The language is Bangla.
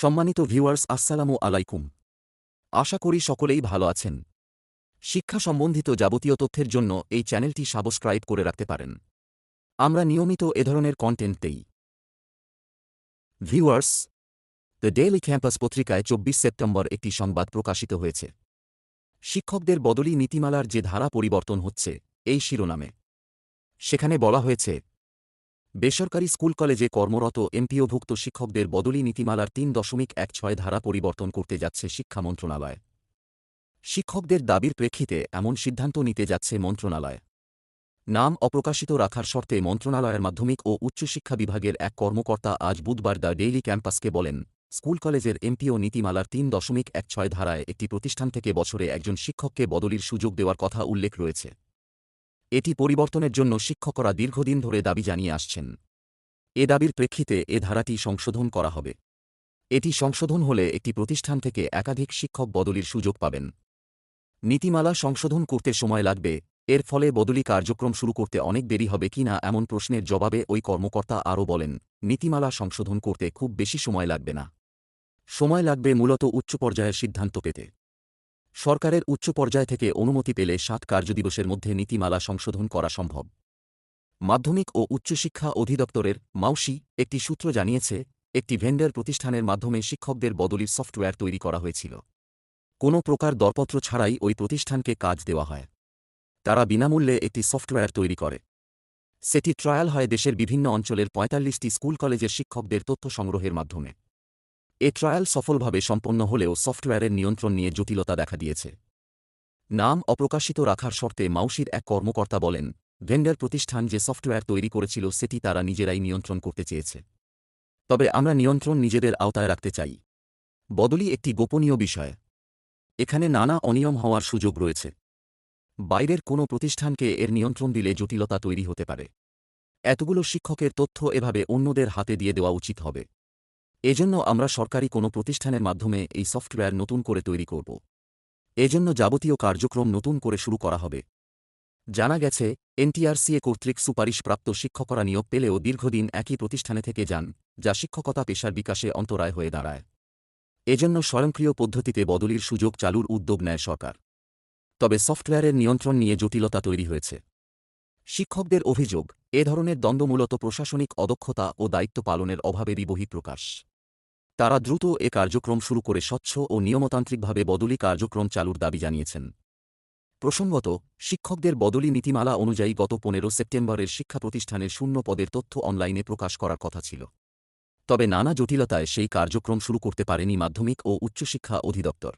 সম্মানিত ভিউয়ার্স, আসসালামু আলাইকুম। আশা করি সকলেই ভালো আছেন। শিক্ষা সম্বন্ধিত যাবতীয় তথ্যের জন্য এই চ্যানেলটি সাবস্ক্রাইব করে রাখতে পারেন। আমরা নিয়মিত এ ধরনের কন্টেন্ট দেই। ভিউয়ার্স দ্য ডেইলি ক্যাম্পাস পত্রিকায় চব্বিশ সেপ্টেম্বর একটি সংবাদ প্রকাশিত হয়েছে। শিক্ষকদের বদলি নীতিমালার যে ধারা পরিবর্তন হচ্ছে, এই শিরোনামে। সেখানে বলা হয়েছে বেসরকারি স্কুল কলেজে কর্মরত এমপিওভুক্ত শিক্ষকদের বদলি নীতিমালার তিন দশমিক এক ছয় ধারা পরিবর্তন করতে যাচ্ছে শিক্ষা মন্ত্রণালয়। শিক্ষকদের দাবির প্রেক্ষিতে এমন সিদ্ধান্ত নিতে যাচ্ছে মন্ত্রণালয়। নাম অপ্রকাশিত রাখার শর্তে মন্ত্রণালয়ের মাধ্যমিক ও উচ্চশিক্ষা বিভাগের এক কর্মকর্তা আজ বুধবার দ্য ডেইলি ক্যাম্পাসকে বলেন, স্কুল কলেজের এমপিও নীতিমালার তিন দশমিক এক ছয় ধারায় একটি প্রতিষ্ঠান থেকে বছরে একজন শিক্ষককে বদলির সুযোগ দেওয়ার কথা উল্লেখ রয়েছে। এটি পরিবর্তনের জন্য শিক্ষকরা দীর্ঘদিন ধরে দাবি জানিয়ে আসছেন। এ দাবির প্রেক্ষিতে এ ধারাটি সংশোধন করা হবে। এটি সংশোধন হলে একটি প্রতিষ্ঠান থেকে একাধিক শিক্ষক বদলির সুযোগ পাবেন। নীতিমালা সংশোধন করতে সময় লাগবে, এর ফলে বদলি কার্যক্রম শুরু করতে অনেক দেরি হবে কিনা এমন প্রশ্নের জবাবে ওই কর্মকর্তা আরও বলেন, নীতিমালা সংশোধন করতে খুব বেশি সময় লাগবে না। সময় লাগবে মূলত উচ্চ পর্যায়ের সিদ্ধান্ত পেতে। সরকারের উচ্চ পর্যায় থেকে অনুমতি পেলে সাত কার্যদিবসের মধ্যে নীতিমালা সংশোধন করা সম্ভব। মাধ্যমিক ও উচ্চশিক্ষা অধিদপ্তরের মাউসি একটি সূত্র জানিয়েছে, একটি ভেন্ডার প্রতিষ্ঠানের মাধ্যমে শিক্ষকদের বদলির সফটওয়্যার তৈরি করা হয়েছিল। কোনো প্রকার দরপত্র ছাড়াই ওই প্রতিষ্ঠানকে কাজ দেওয়া হয়। তারা বিনামূল্যে একটি সফটওয়্যার তৈরি করে। সেটি ট্রায়াল হয় দেশের বিভিন্ন অঞ্চলের পঁয়তাল্লিশটি স্কুল কলেজের শিক্ষকদের তথ্য সংগ্রহের মাধ্যমে। এ ট্রায়াল সফলভাবে সম্পন্ন হলেও সফটওয়্যারের নিয়ন্ত্রণ নিয়ে জটিলতা দেখা দিয়েছে। নাম অপ্রকাশিত রাখার শর্তে মাউসির এক কর্মকর্তা বলেন, ভেন্ডার প্রতিষ্ঠান যে সফটওয়্যার তৈরি করেছিল সেটি তারা নিজেরাই নিয়ন্ত্রণ করতে চেয়েছে। তবে আমরা নিয়ন্ত্রণ নিজেদের আওতায় রাখতে চাই। বদলি একটি গোপনীয় বিষয়। এখানে নানা অনিয়ম হওয়ার সুযোগ রয়েছে। বাইরের কোনো প্রতিষ্ঠানকে এর নিয়ন্ত্রণ দিলে জটিলতা তৈরি হতে পারে। এতগুলো শিক্ষকের তথ্য এভাবে অন্যদের হাতে দিয়ে দেওয়া উচিত হবে। এজন্য আমরা সরকারি কোনো প্রতিষ্ঠানের মাধ্যমে এই সফটওয়্যার নতুন করে তৈরি করব। এজন্য যাবতীয় কার্যক্রম নতুন করে শুরু করা হবে। জানা গেছে এনটিআরসিএ কর্তৃক সুপারিশপ্রাপ্ত শিক্ষকরা নিয়োগ পেলেও দীর্ঘদিন একই প্রতিষ্ঠানে থেকে যান, যা শিক্ষকতা পেশার বিকাশে অন্তরায় হয়ে দাঁড়ায়। এজন্য স্বয়ংক্রিয় পদ্ধতিতে বদলির সুযোগ চালুর উদ্যোগ নেয় সরকার। তবে সফটওয়্যারের নিয়ন্ত্রণ নিয়ে জটিলতা তৈরি হয়েছে। শিক্ষকদের অভিযোগ, এ ধরনের দ্বন্দ্ব মূলত প্রশাসনিক অদক্ষতা ও দায়িত্ব পালনের অভাবেরই বহিঃপ্রকাশ। তারা দ্রুত এ কার্যক্রম শুরু করে স্বচ্ছ ও নিয়মতান্ত্রিকভাবে বদলি কার্যক্রম চালুর দাবি জানিয়েছেন। প্রসঙ্গত, শিক্ষকদের বদলি নীতিমালা অনুযায়ী গত পনেরো সেপ্টেম্বরের শিক্ষা প্রতিষ্ঠানের শূন্য পদের তথ্য অনলাইনে প্রকাশ করার কথা ছিল। তবে নানা জটিলতায় সেই কার্যক্রম শুরু করতে পারেনি মাধ্যমিক ও উচ্চশিক্ষা অধিদপ্তর।